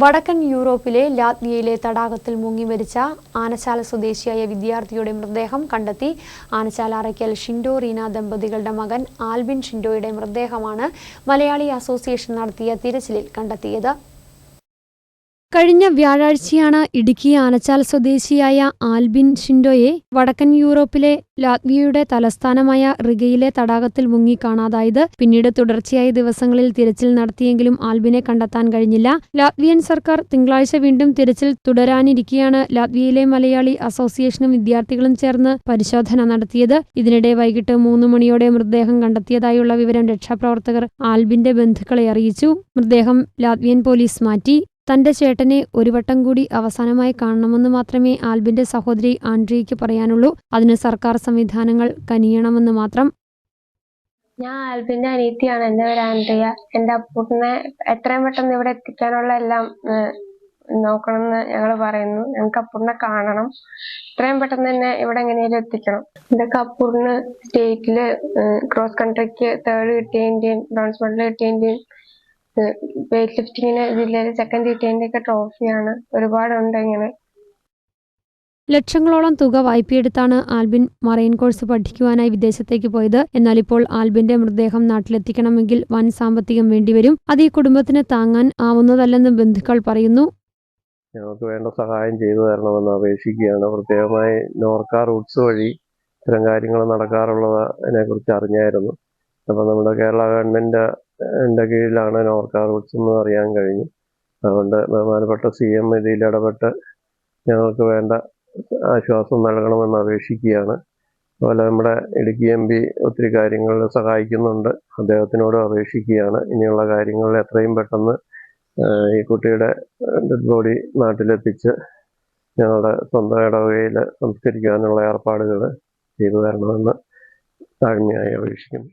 വടക്കൻ യൂറോപ്പിലെ ലാത്വിയയിലെ തടാകത്തിൽ മുങ്ങി മരിച്ച ആനശാല സ്വദേശിയായ വിദ്യാർത്ഥിയുടെ മൃതദേഹം കണ്ടെത്തി. ആനശാല അറയ്ക്കൽ ഷിൻഡോ റീന ദമ്പതികളുടെ മകൻ ആൽബിൻ ഷിൻഡോയുടെ മൃതദേഹമാണ് മലയാളി അസോസിയേഷൻ നടത്തിയ തിരച്ചിലിൽ കണ്ടെത്തിയത്. കഴിഞ്ഞ വ്യാഴാഴ്ചയാണ് ഇടുക്കി ആനച്ചാൽ സ്വദേശിയായ ആൽബിൻ ഷിൻഡോയെ വടക്കൻ യൂറോപ്പിലെ ലാത്വിയയുടെ തലസ്ഥാനമായ റിഗയിലെ തടാകത്തിൽ മുങ്ങി കാണാതായത് പിന്നീട് തുടർച്ചയായ ദിവസങ്ങളിൽ തിരച്ചിൽ നടത്തിയെങ്കിലും ആൽബിനെ കണ്ടെത്താൻ കഴിഞ്ഞില്ല. ലാത്വിയൻ സർക്കാർ തിങ്കളാഴ്ച വീണ്ടും തിരച്ചിൽ തുടരാനിരിക്കെയാണ് ലാത്വിയയിലെ മലയാളി അസോസിയേഷനും വിദ്യാർത്ഥികളും ചേർന്ന് പരിശോധന നടത്തിയത്. ഇതിനിടെ വൈകിട്ട് മൂന്ന് മണിയോടെ മൃതദേഹം കണ്ടെത്തിയതായുള്ള വിവരം രക്ഷാപ്രവർത്തകർ ആൽബിന്റെ ബന്ധുക്കളെ അറിയിച്ചു. മൃതദേഹം ലാത്വിയൻ പോലീസ് മാറ്റി. തന്റെ ചേട്ടനെ ഒരു വട്ടം കൂടി അവസാനമായി കാണണമെന്ന് മാത്രമേ ആൽബിന്റെ സഹോദരി ആൻഡ്രിയയ്ക്ക് പറയാനുള്ളൂ. അതിന് സർക്കാർ സംവിധാനങ്ങൾ കനിയണമെന്ന് മാത്രം. ഞാൻ ആൽബിന്റെ അനീത്തിയാണ് എന്റെ പേര് ആൻഡ്രിയ. എന്റെ അപ്പൂട്ടിനെ എത്രയും പെട്ടെന്ന് ഇവിടെ എത്തിക്കാനുള്ള എല്ലാം നോക്കണം എന്ന് ഞങ്ങൾ പറയുന്നു. ഞങ്ങൾക്ക് അപ്പൂറിനെ കാണണം. എത്രയും പെട്ടെന്ന് തന്നെ ഇവിടെ എങ്ങനെയാലും എത്തിക്കണം. എന്റെ അപ്പൂറിന് സ്റ്റേറ്റിൽ ക്രോസ് കൺട്രിക്ക് തേർഡ് കിട്ടിയതിന്റെയും ബ്രോൺസ് മെഡൽ കിട്ടിയതിന്റെയും വെയിറ്റ് ലിഫ്റ്റിങ്ങിന് ജില്ലയിൽ സെക്കൻഡ് കിട്ടിയതിന്റെ ഒക്കെ ട്രോഫിയാണ് ഒരുപാടുണ്ട് ഇങ്ങനെ. ലക്ഷങ്ങളോളം തുക വായ്പയെടുത്താണ് ആൽബിൻ മറൈൻ കോഴ്സ് പഠിക്കുവാനായി വിദേശത്തേക്ക് പോയത്. എന്നാൽ ഇപ്പോൾ ആൽബിന്റെ മൃതദേഹം നാട്ടിലെത്തിക്കണമെങ്കിൽ വൻ സാമ്പത്തികം വേണ്ടിവരും. അത് ഈ കുടുംബത്തിന് താങ്ങാൻ ആവുന്നതല്ലെന്ന് ബന്ധുക്കൾ പറയുന്നു. ഞങ്ങൾക്ക് വേണ്ട സഹായം ചെയ്തു തരണമെന്ന് അപേക്ഷിക്കുകയാണ്. പ്രത്യേകമായി നോർക്ക റൂട്ട്സ് വഴി ഇത്തരം കാര്യങ്ങൾ നടക്കാറുള്ളതിനെ കുറിച്ച് അറിഞ്ഞായിരുന്നു. അപ്പം നമ്മുടെ കേരള ഗവൺമെന്റ് ന്റെ കീഴിലാണ് നോർക്ക റൂട്ട്സ് എന്ന് അറിയാൻ കഴിഞ്ഞു. അതുകൊണ്ട് ബഹുമാനപ്പെട്ട സി എം ഇതിൽ ഇടപെട്ട് ഞങ്ങൾക്ക് വേണ്ട ആശ്വാസം നൽകണമെന്ന് അപേക്ഷിക്കുകയാണ്. അതുപോലെ നമ്മുടെ ഇടുക്കി എം പി ഒത്തിരി കാര്യങ്ങളിൽ സഹായിക്കുന്നുണ്ട്. അദ്ദേഹത്തിനോടും അപേക്ഷിക്കുകയാണ്. ഇനിയുള്ള കാര്യങ്ങളിൽ എത്രയും പെട്ടെന്ന് ഈ കുട്ടിയുടെ ഡെഡ് ബോഡി നാട്ടിലെത്തിച്ച് ഞങ്ങളുടെ സ്വന്തം ഇടവകയിൽ സംസ്കരിക്കാനുള്ള ഏർപ്പാടുകൾ ചെയ്തു തരണമെന്ന് താഴ്മയായി അപേക്ഷിക്കുന്നു.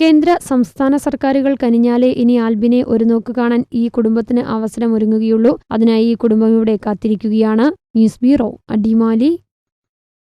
കേന്ദ്ര സംസ്ഥാന സർക്കാരുകൾ കനിഞ്ഞാലേ ഇനി ആൽബിനെ ഒരു നോക്ക് കാണാൻ ഈ കുടുംബത്തിന് അവസരം ഒരുങ്ങുകയുള്ളൂ അതിനായി ഈ കുടുംബം ഇവിടെ കാത്തിരിക്കുകയാണ്. News bureau Adimali.